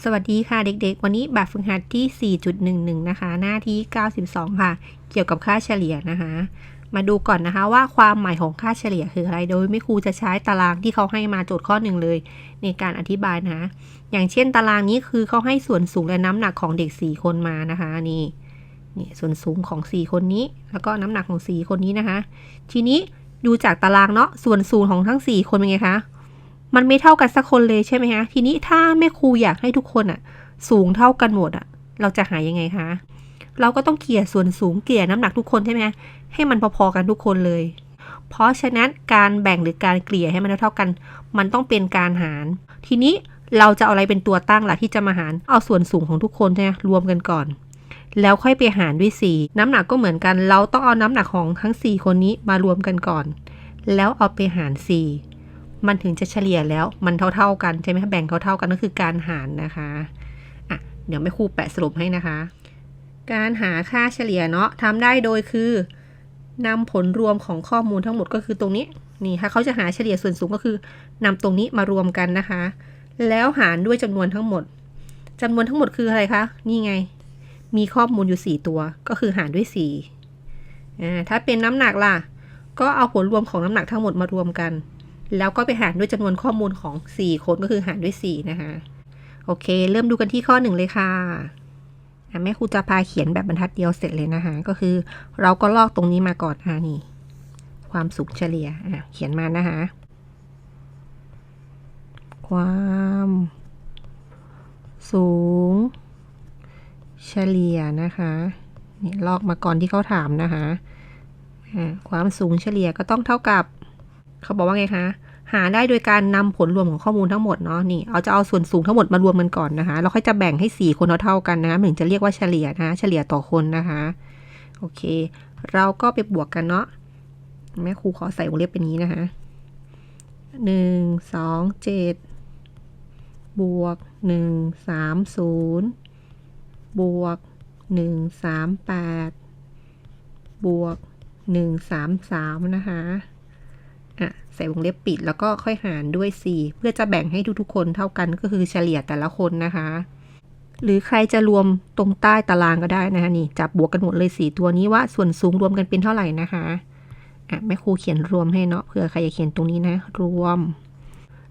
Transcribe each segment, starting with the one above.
สวัสดีค่ะเด็กๆ วันนี้แบบฝึกหัดที่ 4.11 นะคะ หน้าที่ 92 ค่ะ เกี่ยวกับค่าเฉลี่ยนะคะ มาดูก่อนนะคะว่าความหมายของค่าเฉลี่ยคืออะไร โดยไม่ครูจะใช้ตารางที่เขาให้มาโจทย์ข้อหนึ่งเลย ในการอธิบายนะ อย่างเช่นตารางนี้คือเขาให้ส่วนสูงและน้ำหนักของเด็ก 4 คนมานะคะนี่นี่ส่วนสูงของ 4 คนนี้ แล้วก็น้ำหนักของ 4 คนนี้นะคะ ทีนี้ดูจากตารางเนาะส่วนสูงของทั้ง 4 คนเป็นไงคะ มันไม่เท่ากันสักคนเลยใช่ไหมคะทีนี้ถ้าแม่ครูอยากให้ทุกคนอะสูงเท่ากันหมดอะเราจะหายังไงคะ เราก็ต้องเกลี่ยส่วนสูงเกลี่ยน้ำหนักทุกคนใช่ไหมคะให้มันพอๆกันทุกคนเลย เพราะฉะนั้นการแบ่งหรือการเกลี่ยให้มันเท่ากัน มันต้องเป็นการหาร ทีนี้เราจะเอาอะไรเป็นตัวตั้งล่ะที่จะมาหาร เอาส่วนสูงของทุกคนใช่ไหมรวมกันก่อน แล้วค่อยไปหารด้วย 4 น้ำหนักก็เหมือนกัน เราต้องเอาน้ำหนักของทั้ง 4 คนนี้มารวมกันก่อน แล้วเอาไปหาร 4 มันถึงจะเฉลี่ยแล้วมันเท่าๆกันใช่ไหมคะแบ่งเท่าๆกันก็คือการหารนะคะอะเดี๋ยวแม่ครูแปะสรุปให้นะคะ การหาค่าเฉลี่ยเนาะทำได้โดยคือนำผลรวมของข้อมูลทั้งหมดก็คือตรงนี้นี่ถ้าเขาจะหาเฉลี่ยส่วนสูงก็คือนำตรงนี้มารวมกันนะคะ แล้วหารด้วยจำนวนทั้งหมดจำนวนทั้งหมดคืออะไรคะนี่ไง มีข้อมูลอยู่ 4 ตัวก็คือหารด้วย4อ่าถ้าเป็นน้ำหนักล่ะ ก็เอาผลรวมของน้ำหนักทั้งหมดมารวมกัน แล้วก็ไปหารด้วยจำนวนข้อมูลของ 4 คนก็คือหารด้วย 4 นะคะ โอเค เริ่มดูกันที่ข้อ 1 เลยค่ะแม่ครูจะพาเขียนแบบบรรทัดเดียวเสร็จเลยนะคะ ก็คือเราก็ลอกตรงนี้มาก่อนอะนี่ ความสูงเฉลี่ยอะเขียนมานะคะ ความสูง เฉลี่ยนะคะนี่ลอกมาก่อนที่เขาถามนะคะความสูงเฉลี่ยก็ต้องเท่ากับ เขาบอกว่าไงคะหาได้โดยการนำผลรวมของข้อมูลทั้งหมดเนาะนี่เอาจะเอาส่วนสูงทั้งหมดมารวมกันก่อนนะคะแล้วค่อยจะแบ่งให้ 4 คนเท่าๆกันนะคะถึงจะเรียกว่าเฉลี่ยนะเฉลี่ยต่อคนนะคะโอเค เราก็ไปบวกกันเนาะแม่ครูขอใส่วงเล็บเป็นนี้นะคะหนึ่งสองเจ็ดบวกหนึ่งสามศูนย์บวกหนึ่งสามแปดบวกหนึ่งสามสามนะคะ อะใส่วงเล็บปิดแล้วก็ค่อยหารด้วย 4 เพื่อจะแบ่งให้ทุกๆคนเท่ากันก็คือเฉลี่ยแต่ละคนนะคะ หรือใครจะรวมตรงใต้ตารางก็ได้นะคะนี่จับบวกกันหมดเลย 4 ตัวนี้ว่าส่วนสูงรวมกันเป็นเท่าไหร่นะคะอะแม่ครูเขียนรวมให้เนาะเผื่อใครอยากเขียนตรงนี้นะ รวม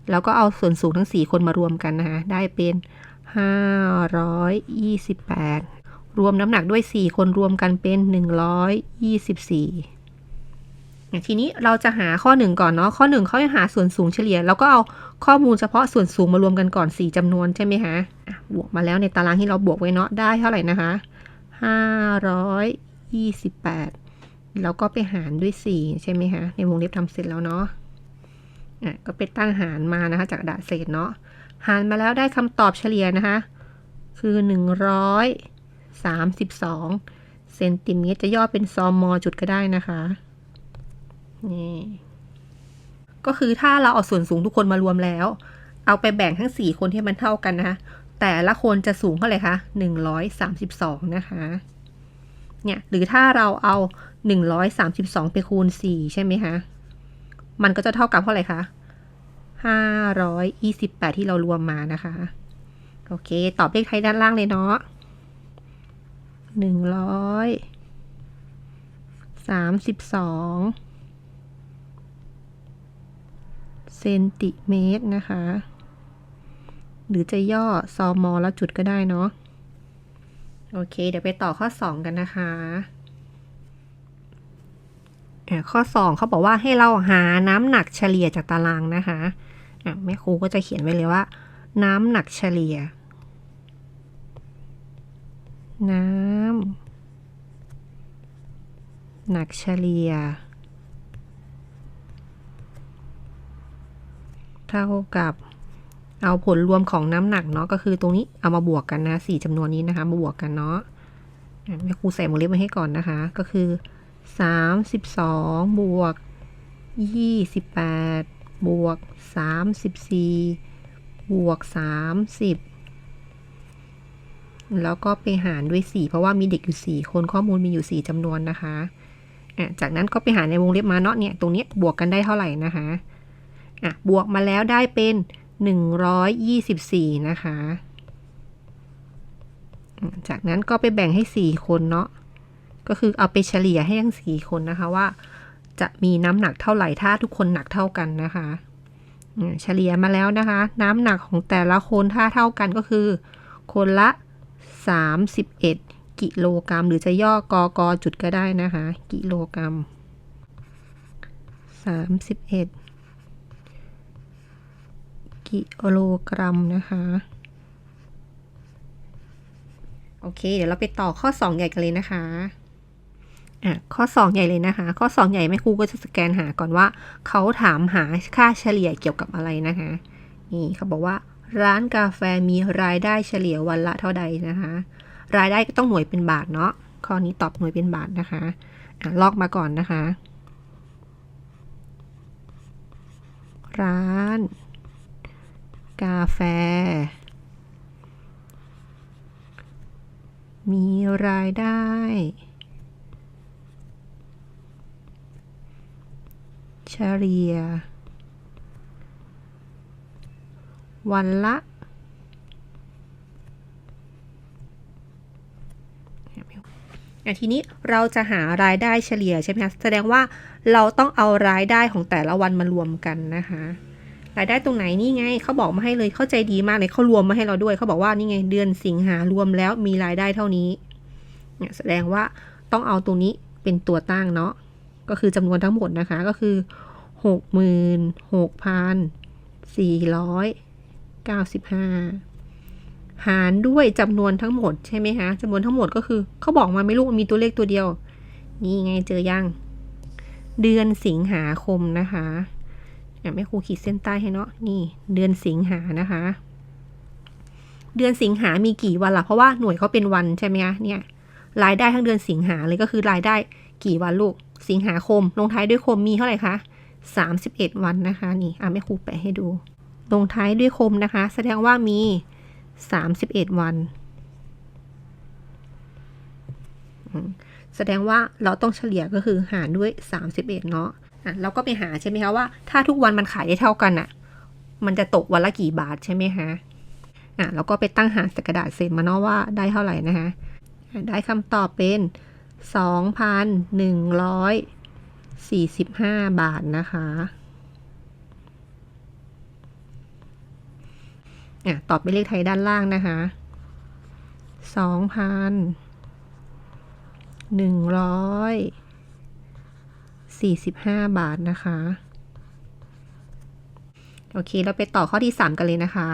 แล้วก็เอาส่วนสูงทั้ง 4 คนมารวมกันนะคะได้เป็น 528 รวมน้ำหนักด้วย 4 คนรวมกันเป็น 124 ทีนี้เราจะหาข้อ 1 ก่อนเนาะข้อ 1เขาให้หาส่วนสูงเฉลี่ย แล้วก็เอาข้อมูลเฉพาะส่วนสูงมารวมกันก่อน 4จำนวนใช่ไหมคะบวกมาแล้วในตารางที่เราบวกไว้เนาะได้เท่าไหร่นะคะ 528 แล้วก็ไปหารด้วย 4 ใช่ไหมคะในวงเล็บทำเสร็จแล้วเนาะอะก็ไปตั้งหารมานะคะจากกระดาษเศษเนาะหารมาแล้วได้คำตอบเฉลี่ยนะคะ คือ 132เซนติเมตรจะย่อเป็นซอมอจุดก็ได้นะคะ นี่ก็คือถ้าเราเอาส่วนสูงทุกคนมารวมแล้ว เอาไปแบ่งทั้งสี่คนที่มันเท่ากันนะคะแต่ละคนจะสูงเท่าไหร่คะสองนะคะ เนี่ย หรือถ้าเราเอาหนึ่งร้อยสามสิบสองไปคูณสี่ใช่ไหมคะ มันก็จะเท่ากับเท่าไหร่คะแปดที่เรารวมมานะคะ โอเค ตอบเลขไทยด้านล่างเลยเนาะหนึ่งร้อยสามสิบสอง เซนติเมตรนะคะ หรือจะย่อซอมอแล้วจุดก็ได้เนาะ โอเค เดี๋ยวไปต่อข้อ 2 กันนะคะข้อ 2เขาบอกว่าให้เราหาน้ำหนักเฉลี่ยจากตารางนะคะะแม่ครูก็จะเขียนไว้เลยว่า น้ำหนักเฉลี่ย น้ำหนักเฉลี่ย เท่ากับเอาผลรวมของน้ำหนักเนาะก็คือตรงนี้เอามาบวกกันนะสี่จำนวนนี้นะคะมาบวกกันเนาะแม่ครูใส่วงเล็บไว้ให้ก่อนนะคะ ก็คือสามสิบสองบวกยี่สิบแปดบวกสามสิบสี่บวกสามสิบแล้วก็ไปหารด้วย4เพราะว่ามีเด็กอยู่4คนข้อมูลมีอยู่4จำนวนนะคะอะจากนั้นก็ไปหารในวงเล็บมาเนาะเนี่ยตรงนี้บวกกันได้เท่าไหร่นะคะ อะบวกมาแล้วได้เป็น 124 นะคะ จากนั้นก็ไปแบ่งให้สี่คนเนาะ ก็คือเอาไปเฉลี่ยให้ทั้งสี่คนนะคะว่า จะมีน้ำหนักเท่าไหร่ถ้าทุกคนหนักเท่ากันนะคะเฉลี่ยมาแล้วนะคะ น้ำหนักของแต่ละคนถ้าเท่ากันก็คือ คนละ 31 กิโลกรัม หรือจะย่อกอกอจุดก็ได้นะคะ กิโลกรัม31 กิโลกรัมนะคะ โอเค เดี๋ยวเราไปต่อข้อ 2 ใหญ่กันเลยนะคะอะข้อ 2 ใหญ่เลยนะคะ ข้อ 2 ใหญ่แม่ครูก็จะสแกนหาก่อนว่า เขาถามหาค่าเฉลี่ยเกี่ยวกับอะไรนะคะ นี่เขาบอกว่า ร้านกาแฟมีรายได้เฉลี่ยวันละเท่าใดนะคะ รายได้ก็ต้องหน่วยเป็นบาทเนาะข้อนี้ตอบหน่วยเป็นบาทนะคะอะลอกมาก่อนนะคะ ร้าน กาแฟ มีรายได้ เฉลี่ย วันละอทีนี้เราจะหารายได้เฉลี่ยใช่ไหมคะ แสดงว่าเราต้องเอารายได้ของแต่ละวันมารวมกันนะคะายได้ตรงไหนนี่ไงเขาบอกมาให้เลยเข้าใจดีมากเลยเขารวมมาให้เราด้วยเขาบอกว่านี่ไงเดือนสิงหารวมแล้วมีรายได้เท่านี้เนี่ยแสดงว่าต้องเอาตรงนี้เป็นตัวตั้งเนาะก็คือจำนวนทั้งหมดนะคะก็คือหกหมื่นหกพันสี่ร้อยเก้าสิบห้าหารด้วยจำนวนทั้งหมดใช่ไหมคะจำนวนทั้งหมดก็คือเขาบอกมาไม่รู้มีตัวเลขตัวเดียว นี่ไงเจอยัง เดือนสิงหาคมนะคะ แม่ครูขีดเส้นใต้ให้เนาะนี่เดือนสิงหานะคะ เดือนสิงหามีกี่วันล่ะเพราะว่าหน่วยเขาเป็นวันใช่ไหมคะเนี่ย รายได้ทั้งเดือนสิงหาเลยก็คือรายได้กี่วันลูก สิงหาคม ลงท้ายด้วยคมมีเท่าไหร่คะสามสิบเอ็ดวันนะคะ นี่อะแม่ครูแปะให้ดู ลงท้ายด้วยคมนะคะ แสดงว่ามีสามสิบเอ็ดวันแสดงว่าเราต้องเฉลี่ยก็คือหารด้วยสามสิบเอ็ดเนาะ เราก็ไปหาใช่ไหมคะว่าถ้าทุกวันมันขายได้เท่ากันอะ มันจะตกวันละกี่บาทใช่ไหมคะอะเราก็ไปตั้งหารใส่กระดาษเสร็จมาเนาะว่าได้เท่าไหร่นะคะได้คำตอบเป็น 2,145 บาทนะคะอะตอบเป็นเลขไทยด้านล่างนะคะ 45 บาทนะคะ โอเค เราไปต่อข้อที่ 3 กันเลยนะคะ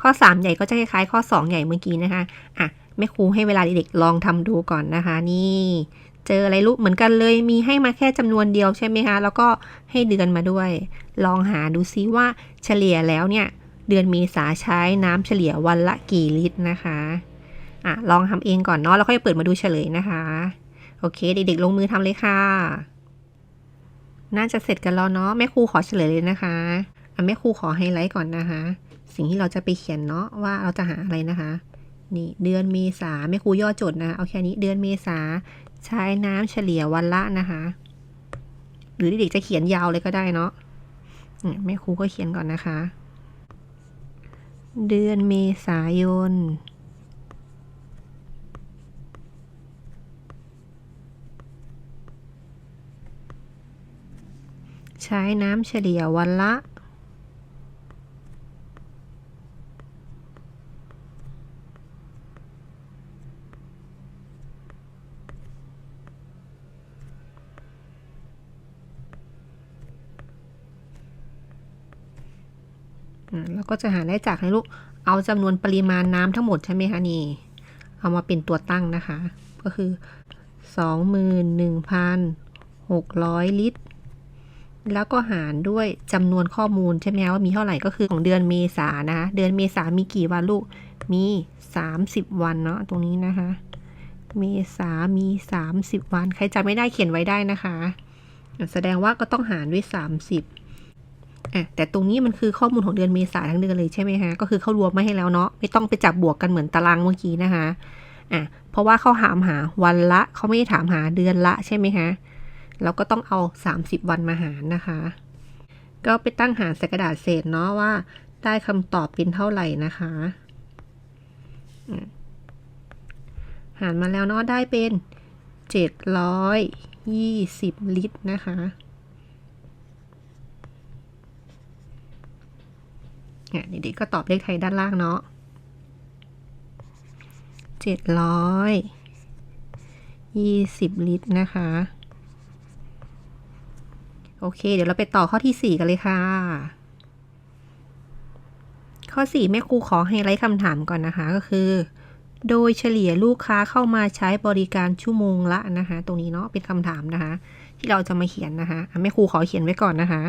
ข้อ 3 ใหญ่ก็จะคล้ายๆข้อ 2 ใหญ่เมื่อกี้นะคะ อะแม่ครูให้เวลาเด็กๆลองทำดูก่อนนะคะ นี่เจออะไรลูกเหมือนกันเลยมีให้มาแค่จำนวนเดียวใช่ไหมคะ แล้วก็ให้เดือนมาด้วย ลองหาดูซิว่าเฉลี่ยแล้วเนี่ย เดือนเมษาใช้น้ำเฉลี่ยวันละกี่ลิตรนะคะอะลองทำเองก่อนเนาะแล้วค่อยเปิดมาดูเฉลยนะคะ โอเค เด็กๆ ลงมือทำเลยค่ะ น่าจะเสร็จกันแล้วเนาะแม่ครูขอเฉลยเลยนะคะอะแม่ครูขอไฮไลท์ก่อนนะคะ สิ่งที่เราจะไปเขียนเนาะว่าเราจะหาอะไรนะคะ นี่เดือนเมษาแม่ครูย่อจดนะเอาแค่นี้เดือนเมษาใช้น้ำเฉลี่ยวันละนะคะ หรือเด็กๆจะเขียนยาวเลยก็ได้เนาะแม่ครูก็เขียนก่อนนะคะ เดือนเมษายน ใช้น้ำเฉลี่ยวันละ แล้วก็จะหาได้จากในลูก เอาจำนวนปริมาณน้ำทั้งหมดใช่ไหมคะนี่ เอามาเป็นตัวตั้งนะคะ ก็คือสองหมื่นหนึ่งพันหกร้อยลิตร แล้วก็หารด้วยจำนวนข้อมูลใช่ไหมว่ามีเท่าไหร่ก็คือของเดือนเมษานะคะเดือนเมษามีกี่วันลูก มีสามสิบวันเนาะตรงนี้นะคะ เมษามีสามสิบวัน ใครจำไม่ได้เขียนไว้ได้นะคะ แสดงว่าก็ต้องหารด้วยสามสิบอะแต่ตรงนี้มันคือข้อมูลของเดือนเมษาทั้งเดือนเลยใช่ไหมฮะก็คือเขารวมมาให้แล้วเนาะไม่ต้องไปจับบวกกันเหมือนตารางเมื่อกี้นะคะอะเพราะว่าเขาถามหาวันละเขาไม่ได้ถามหาเดือนละใช่ไหมคะเราก็ต้องเอา 30 วันมาหารนะคะ ก็ไปตั้งหารใส่กระดาษเศษเนาะว่า ได้คำตอบเป็นเท่าไหร่นะคะ หารมาแล้วเนาะได้เป็นเจ็ดร้อยยี่สิบลิตรนะคะเนี่ยเด็กๆก็ตอบเลขไทยด้านล่างเนาะเจ็ดร้อยยี่สิบลิตรนะคะ โอเค เดี๋ยวเราไปต่อข้อที่สี่กันเลยค่ะ ข้อสี่แม่ครูขอให้ไลค์คำถามก่อนนะคะ ก็คือ โดยเฉลี่ยลูกค้าเข้ามาใช้บริการชั่วโมงละนะคะ ตรงนี้เนาะเป็นคำถามนะคะ ที่เราจะมาเขียนนะคะอะแม่ครูขอเขียนไว้ก่อนนะคะ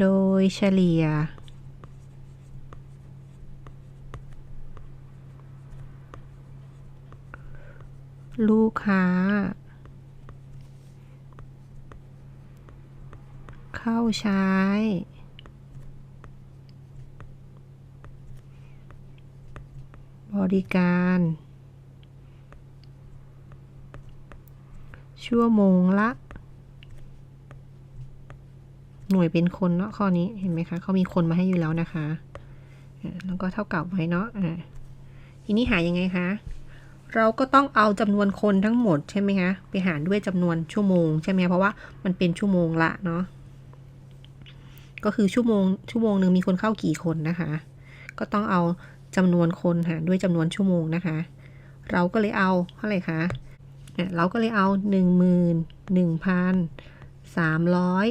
โดยเฉลี่ย ลูกค้า เข้าใช้ บริการ ชั่วโมงละ หน่วยเป็นคนเนาะข้อนี้เห็นไหมคะเขามีคนมาให้อยู่แล้วนะคะ แล้วก็เท่ากับไว้เนาะทีนี้หายังไงคะเราก็ต้องเอาจำนวนคนทั้งหมดใช่ไหมคะ ไปหารด้วยจำนวนชั่วโมงใช่ไหมเพราะว่ามันเป็นชั่วโมงละเนาะ ก็คือชั่วโมงชั่วโมงหนึ่งมีคนเข้ากี่คนนะคะ ก็ต้องเอาจำนวนคนหารด้วยจำนวนชั่วโมงนะคะ เราก็เลยเอาเท่าไหร่คะอะเราก็เลยเอาหนึ่งหมื่นหนึ่งพันสามร้อย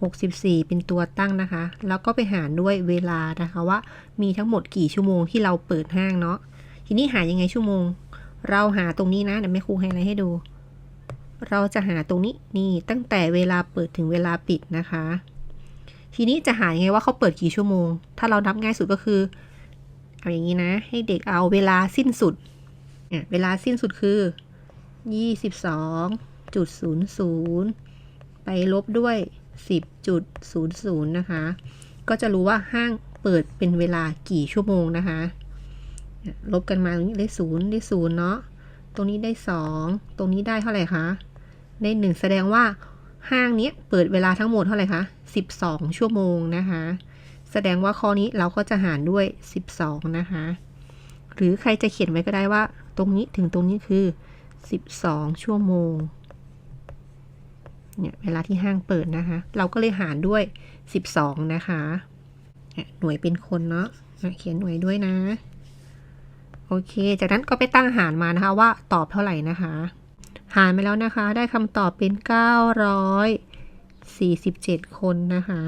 หกสิบสี่เป็นตัวตั้งนะคะ แล้วก็ไปหารด้วยเวลานะคะว่ามีทั้งหมดกี่ชั่วโมงที่เราเปิดห้างเนาะ ทีนี้หายังไงชั่วโมง เราหาตรงนี้นะเดี๋ยวแม่ครูให้อะไรให้ดู เราจะหาตรงนี้นี่ตั้งแต่เวลาเปิดถึงเวลาปิดนะคะ ทีนี้จะหายังไงว่าเขาเปิดกี่ชั่วโมง ถ้าเรานับง่ายสุดก็คือ เอาอย่างนี้นะ ให้เด็กเอาเวลาสิ้นสุดเนี่ยเวลาสิ้นสุดคือ 22.00 ไปลบด้วย 10.00 นะคะ ก็จะรู้ว่าห้างเปิดเป็นเวลากี่ชั่วโมงนะคะ ลบกันมาตรงนี้ได้ศูนย์ได้ศูนย์เนาะ ตรงนี้ได้สอง ตรงนี้ได้เท่าไหร่คะ ได้หนึ่งแสดงว่าห้างนี้เปิดเวลาทั้งหมดเท่าไหร่คะ 12 ชั่วโมงนะคะ แสดงว่าข้อนี้เราก็จะหารด้วย 12 นะคะ หรือใครจะเขียนไว้ก็ได้ว่า ตรงนี้ถึงตรงนี้คือ 12 ชั่วโมง เนี่ยเวลาที่ห้างเปิดนะคะ เราก็เลยหารด้วย 12 นะคะหน่วยเป็นคนเนาะเขียนหน่วยด้วยนะ โอเค จากนั้นก็ไปตั้งหารมานะคะว่าตอบเท่าไหร่นะคะ หารไปแล้วนะคะ ได้คำตอบเป็น 947 คนนะคะ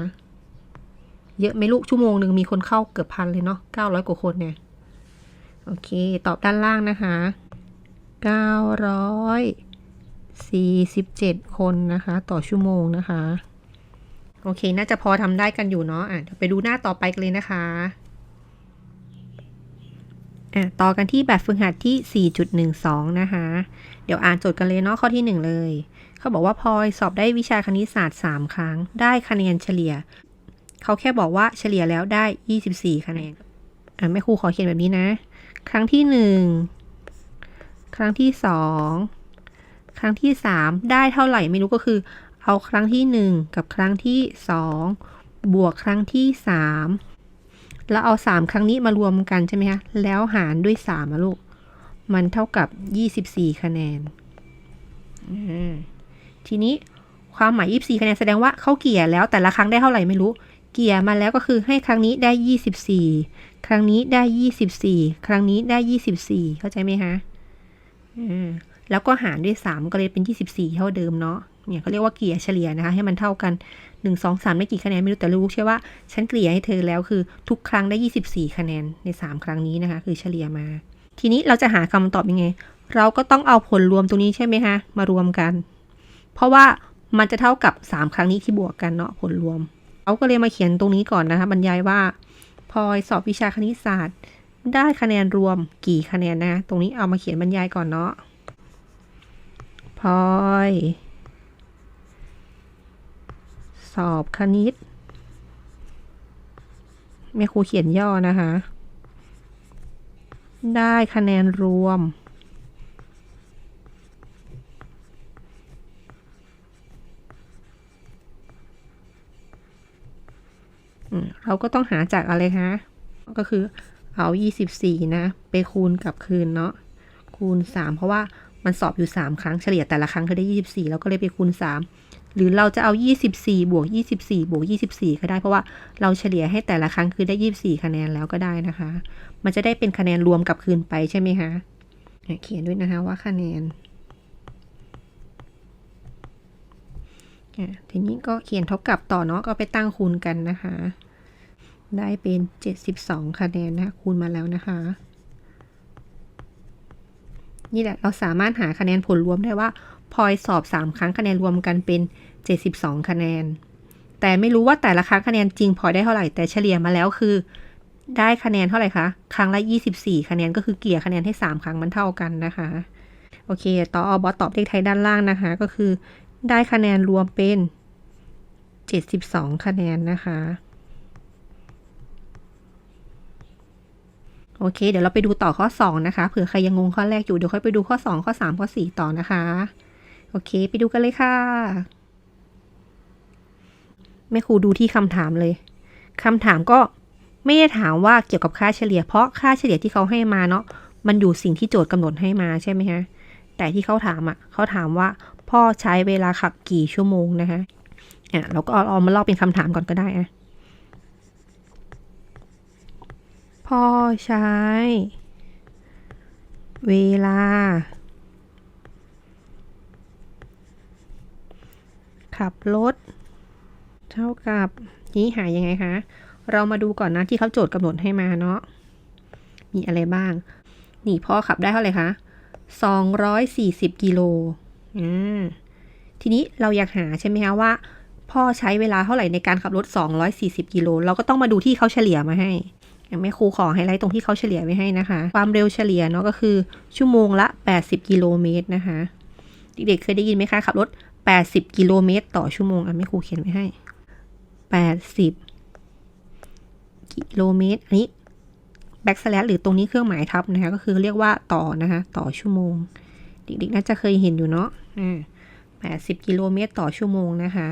เยอะไหมลูกชั่วโมงหนึ่งมีคนเข้าเกือบพันเลยเนาะ900 กว่าคนเนี่ย โอเค ตอบด้านล่างนะคะ 947 คนนะคะ ต่อชั่วโมงนะคะ โอเค น่าจะพอทำได้กันอยู่เนาะอะเดี๋ยวไปดูหน้าต่อไปกันเลยนะคะ อะต่อกันที่แบบฝึกหัดที่ 4.12 นะคะ เดี๋ยวอ่านโจทย์กันเลยเนาะข้อที่ 1 เลย เขาบอกว่าพลอยสอบได้วิชาคณิตศาสตร์ 3 ครั้ง ได้คะแนนเฉลี่ย เขาแค่บอกว่าเฉลี่ยแล้วได้ 24 คะแนน อะแม่ครูขอเขียนแบบนี้นะ ครั้งที่ 1 ครั้งที่ 2 ครั้งที่ 3 ได้เท่าไหร่ไม่รู้ก็คือ เอาครั้งที่ 1 กับครั้งที่ 2 บวกครั้งที่ 3 แล้วเอา3ครั้งนี้มารวมกันใช่ไหมคะ แล้วหารด้วย3มลูก มันเท่ากับ24คะแนน ทีนี้ความหมาย24คะแนนแสดงว่าเขาเกี่ยแล้วแต่ละครั้งได้เท่าไหร่ไม่รู้ เกี่ยมาแล้วก็คือให้ครั้งนี้ได้24ครั้งนี้ได้24ครั้งนี้ได้24เข้าใจไหมคะอ่าแล้วก็หารด้วย3ก็เลยเป็น24เท่าเดิมเนาะ เนี่ยเขาเรียกว่าเกลี่ยเฉลี่ยนะคะให้มันเท่ากัน 1 2 3 ได้กี่คะแนนไม่รู้แต่รู้ใช่ว่าฉันเกลี่ยให้เธอแล้วคือทุกครั้งได้ 24 คะแนนใน 3 ครั้งนี้นะคะ คือเฉลี่ยมา ทีนี้เราจะหาคำตอบยังไง เราก็ต้องเอาผลรวมตรงนี้ใช่ไหมคะมารวมกัน เพราะว่ามันจะเท่ากับ 3 ครั้งนี้ที่บวกกันเนาะผลรวมเขาก็เลยมาเขียนตรงนี้ก่อนนะคะบรรยายว่าพลอยสอบวิชาคณิตศาสตร์ ได้คะแนนรวมกี่คะแนนนะ ตรงนี้เอามาเขียนบรรยายก่อนเนาะพลอย สอบคณิตแม่ครูเขียนย่อนะคะ ได้คะแนนรวม เราก็ต้องหาจากอะไรคะ ก็คือเอา 24 นะ ไปคูณกับคืนเนาะ คูณ 3 เพราะว่ามันสอบอยู่ 3 ครั้ง เฉลี่ยแต่ละครั้งคือได้ 24 แล้วก็เลยไปคูณ 3 หรือเราจะเอา 24 บวก 24 บวก 24 ก็ได้ เพราะว่าเราเฉลี่ยให้แต่ละครั้งคือได้ 24 คะแนนแล้วก็ได้นะคะ มันจะได้เป็นคะแนนรวมกับคืนไปใช่ไหมคะ เขียนด้วยนะคะว่าคะแนน ทีนี้ก็เขียนเท่ากับต่อเนาะก็ไปตั้งคูณกันนะคะ ได้เป็น 72 คะแนนนะคูณมาแล้วนะคะ นี่แหละเราสามารถหาคะแนนผลรวมได้ว่า พลอยสอบ 3 ครั้งคะแนนรวมกันเป็น 72 คะแนน แต่ไม่รู้ว่าแต่ละครั้งคะแนนจริงพลอยได้เท่าไหร่แต่เฉลี่ยมาแล้วคือ ได้คะแนนเท่าไหร่คะครั้งละ 24 คะแนนก็คือเกี่ยคะแนนให้ 3 ครั้งมันเท่ากันนะคะ โอเค ต่ออบอสตอบเลขไทยด้านล่างนะคะ ก็คือ ได้คะแนนรวมเป็น 72 คะแนนนะคะโอเค เดี๋ยวเราไปดูต่อข้อ 2 นะคะ เผื่อใครยังงงข้อแรกอยู่ เดี๋ยวค่อยไปดูข้อ 2 ข้อ 3 ข้อ 4 ต่อนะคะ โอเค ไปดูกันเลยค่ะ แม่ครูดูที่คำถามเลยคำถามก็ไม่ได้ถามว่าเกี่ยวกับค่าเฉลี่ย เพราะค่าเฉลี่ยที่เขาให้มาเนาะมันอยู่สิ่งที่โจทย์กำหนดให้มาใช่ไหมคะแต่ที่เขาถามอะ่ะเขาถามว่าพ่อใช้เวลาขับกี่ชั่วโมงนะคะอะเราก็เอามาเล่าเป็นคำถามก่อนก็ได้อะพ่อใช้ เวลา ขับรถเท่ากับนี้หายังไงคะ เรามาดูก่อนนะที่เขาโจทย์กำหนดให้มาเนาะ มีอะไรบ้าง นี่พ่อขับได้เท่าไหร่คะ240กิโลอ่าทีนี้เราอยากหาใช่ไหมคะว่า พ่อใช้เวลาเท่าไหร่ในการขับรถ 240 กิโล เราก็ต้องมาดูที่เขาเฉลี่ยมาให้แม่ครูขอไฮไลท์ตรงที่เขาเฉลี่ยไว้ให้นะคะ ความเร็วเฉลี่ยเนาะก็คือชั่วโมงละ 80 กิโลเมตรนะคะ เด็กๆเคยได้ยินไหมคะ ขับรถ 80 กิโลเมตรต่อชั่วโมงอะแม่ครูเขียนไว้ให้ 80 กิโลเมตร อันนี้แบ็กสแลชหรือตรงนี้เครื่องหมายทับนะคะ ก็คือเรียกว่าต่อนะคะ ต่อชั่วโมง เด็กๆ น่าจะเคยเห็นอยู่เนาะ80 กิโลเมตรต่อชั่วโมงนะคะ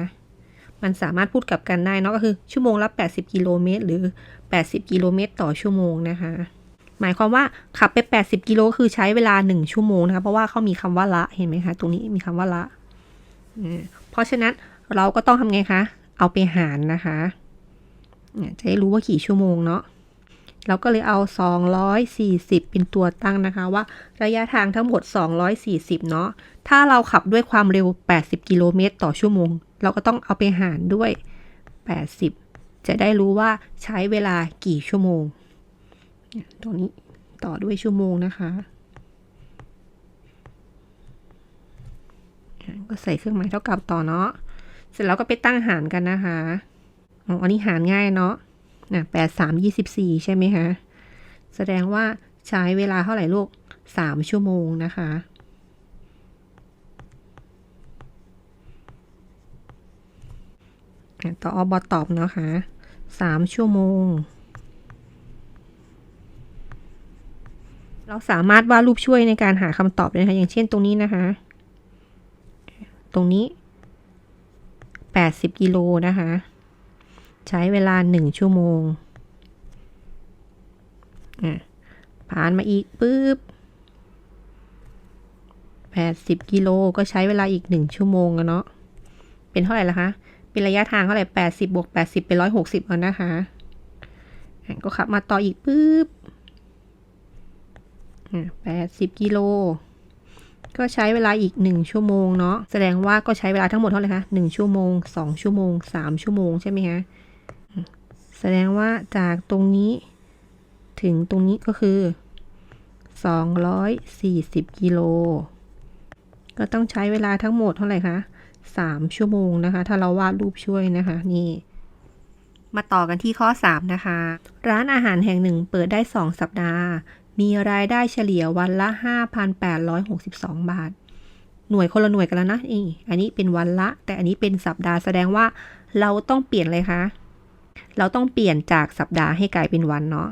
มันสามารถพูดกับกันได้เนาะ ก็คือชั่วโมงละ 80 กิโลเมตร หรือ 80 กิโลเมตรต่อชั่วโมงนะคะหมายความว่าขับไป 80 กิโลคือใช้เวลา 1 ชั่วโมงนะคะ เพราะว่าเขามีคำว่าละ เห็นไหมคะ ตรงนี้มีคำว่าละ เพราะฉะนั้นเราก็ต้องทำไงคะ เอาไปหารนะคะ จะได้รู้ว่ากี่ชั่วโมงเนาะ เราก็เลยเอา 240 เป็นตัวตั้งนะคะว่าระยะทางทั้งหมด 240 เนาะ ถ้าเราขับด้วยความเร็ว 80 กิโลเมตรต่อชั่วโมง เราก็ต้องเอาไปหารด้วย 80 จะได้รู้ว่าใช้เวลากี่ชั่วโมงตรงนี้ต่อด้วยชั่วโมงนะคะ ก็ใส่เครื่องหมายเท่ากับต่อเนาะ เสร็จแล้วก็ไปตั้งหารกันนะคะ อ๋อ อันนี้หารง่ายเนาะนะแปดสามยี่สิบสี่ใช่ไหมคะ แสดงว่าใช้เวลาเท่าไหร่ลูกสามชั่วโมงนะคะ ต่ออบอตอบเนาะค่ะสามชั่วโมง เราสามารถวาดรูปช่วยในการหาคำตอบได้นะคะ อย่างเช่นตรงนี้นะคะ ตรงนี้ 80กิโลนะคะ ใช้เวลา 1 ชั่วโมงผ่านมาอีกปุ๊บ80กิโลก็ใช้เวลาอีก 1 ชั่วโมงอะเนาะเป็นเท่าไหร่ละคะเป็นระยะทางเท่าไหร่80บวก80 เป็น 160เอานะคะก็ขับมาต่ออีกปุ๊บ80กิโล ก็ใช้เวลาอีก 1 ชั่วโมงเนาะแสดงว่าก็ใช้เวลาทั้งหมดเท่าไหร่คะ1ชั่วโมง 2 ชั่วโมง 3 ชั่วโมงใช่ไหมคะแสดงว่าจากตรงนี้ถึงตรงนี้ก็คือ 240 กิโล ก็ต้องใช้เวลาทั้งหมดเท่าไหร่คะ 3 ชั่วโมงนะคะ ถ้าเราวาดรูปช่วยนะคะ นี่ มาต่อกันที่ข้อ 3 นะคะ ร้านอาหารแห่งหนึ่งเปิดได้ 2 สัปดาห์ มีรายได้เฉลี่ยวันละ 5,862 บาท หน่วยคนละหน่วยกันแล้วนะนี่อันนี้เป็นวันละ แต่อันนี้เป็นสัปดาห์แสดงว่าเราต้องเปลี่ยนเลยคะเราต้องเปลี่ยนจากสัปดาห์ให้กลายเป็นวันเนาะ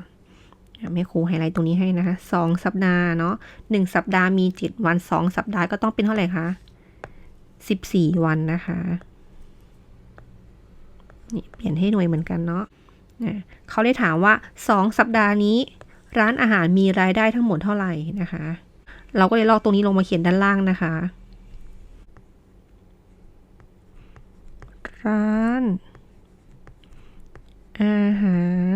แม่ครูไฮไลท์ตรงนี้ให้นะคะสองสัปดาห์เนาะหนึ่งสัปดาห์มีเจ็ดวันสองสัปดาห์ก็ต้องเป็นเท่าไหร่คะสิบสี่วันนะคะ นี่เปลี่ยนให้หน่วยเหมือนกันเนาะเขาได้ถามว่าสองสัปดาห์นี้ ร้านอาหารมีรายได้ทั้งหมดเท่าไหร่นะคะ เราก็เลยลอกตรงนี้ลงมาเขียนด้านล่างนะคะ ร้าน อาหาร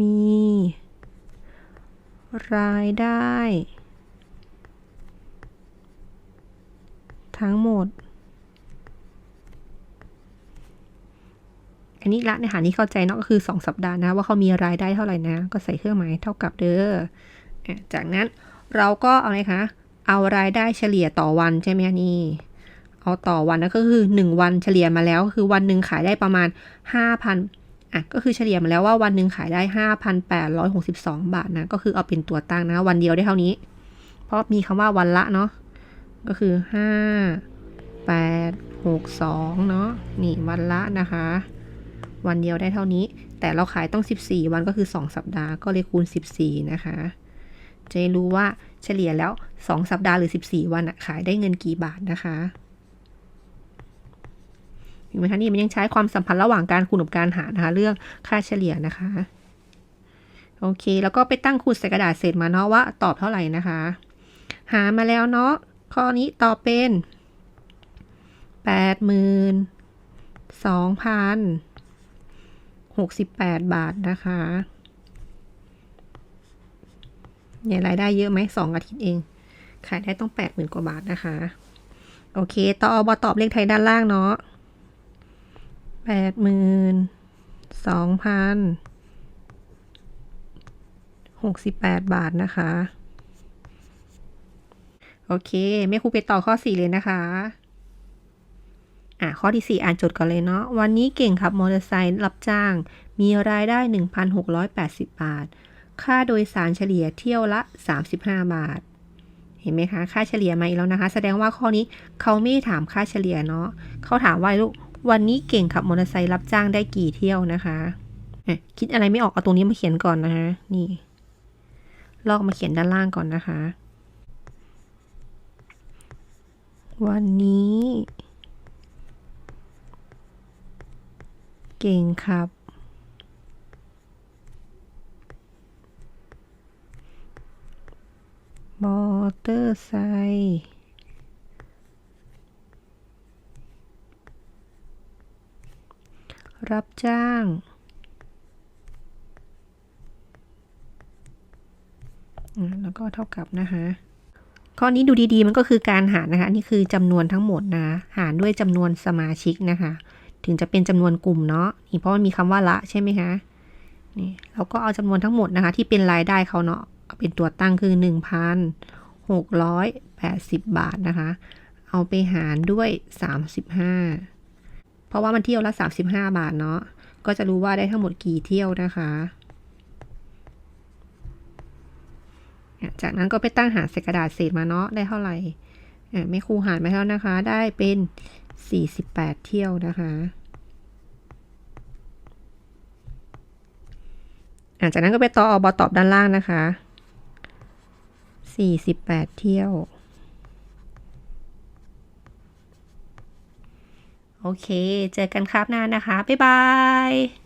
มี รายได้ ทั้งหมด อันนี้ละในหานี้เข้าใจเนาะก็คือ 2 สัปดาห์นะ ว่าเขามีรายได้เท่าไหร่นะ ก็ใส่เครื่องหมายเท่ากับเด้อจากนั้นเราก็เอาอะไรคะ เอารายได้เฉลี่ยต่อวันใช่ไหมนี่ เอาต่อวันนะก็คือ 1 วันเฉลี่ยมาแล้วก็คือวันหนึ่งขายได้ประมาณ 5,000อะก็คือเฉลี่ยมาแล้วว่าวันหนึ่งขายได้ 5,862 บาทนะ ก็คือเอาเป็นตัวตั้งนะ วันเดียวได้เท่านี้ เพราะมีคำว่าวันละเนาะก็คือ 5 8 6 2 เนาะนี่วันละนะคะ วันเดียวได้เท่านี้ แต่เราขายต้อง 14 วันก็คือ 2 สัปดาห์ก็เลยคูณ 14 นะคะ จะได้รู้ว่าเฉลี่ยแล้ว 2 สัปดาห์หรือ 14 วันขายได้เงินกี่บาทนะคะเห็นไหมคะนี่มันยังใช้ความสัมพันธ์ระหว่างการคูณกับการหารนะคะเรื่องค่าเฉลี่ยนะคะ โอเค แล้วก็ไปตั้งคูณใส่กระดาษเสร็จมาเนาะว่าตอบเท่าไหร่นะคะ หามาแล้วเนาะข้อนี้ตอบเป็นแปดหมื่นสองพัน หกสิบแปดบาทนะคะเนี่ยรายได้เยอะไหมสองอาทิตย์เอง ขายได้ต้องแปดหมื่นกว่าบาทนะคะ โอเค ต่ออบตอบเลขไทยด้านล่างเนาะแปดหมื่นสองพันหกสิบแปดบาทนะคะ โอเค แม่ครูไปต่อข้อ4เลยนะคะ อะข้อที่ 4 อ่านโจทย์ก่อนเลยเนาะ วันนี้เก่งขับมอเตอร์ไซค์รับจ้าง มีรายได้ 1,680 บาท ค่าโดยสารเฉลี่ยเที่ยวละ 35 บาท เห็นไหมคะ ค่าเฉลี่ยมาอีกแล้วนะคะ แสดงว่าข้อนี้เขาไม่ถามค่าเฉลี่ยเนาะเขาถามว่าลูก วันนี้เก่งขับมอเตอร์ไซค์รับจ้างได้กี่เที่ยวนะคะะคิดอะไรไม่ออกเอาตรงนี้มาเขียนก่อนนะคะ นี่ ลอกมาเขียนด้านล่างก่อนนะคะ วันนี้ เก่งครับ มอเตอร์ไซค์รับจ้างอะแล้วก็เท่ากับนะคะข้อนี้ดูดีๆ มันก็คือการหารนะคะ นี่คือจำนวนทั้งหมดนะ หารด้วยจำนวนสมาชิกนะคะ ถึงจะเป็นจำนวนกลุ่มเนาะนี่เพราะมันมีคำว่าละใช่ไหมคะนี่เราก็เอาจำนวนทั้งหมดนะคะ ที่เป็นรายได้เขาเนาะเป็นตัวตั้งคือ 1,680 บาทนะคะ เอาไปหารด้วย 35 เพราะว่ามันเที่ยวละ 35 บาทเนาะก็จะรู้ว่าได้ทั้งหมดกี่เที่ยวนะคะจากนั้นก็ไปตั้งหารใส่กระดาษเศษมาเนาะได้เท่าไหร่ไม่คูหารมาแล้วนะคะ ได้เป็น 48 เที่ยวนะคะจากนั้นก็ไปต่ออบอตอบด้านล่างนะคะ 48 เที่ยว โอเค เจอกันครับหน้านะคะ บ๊ายบาย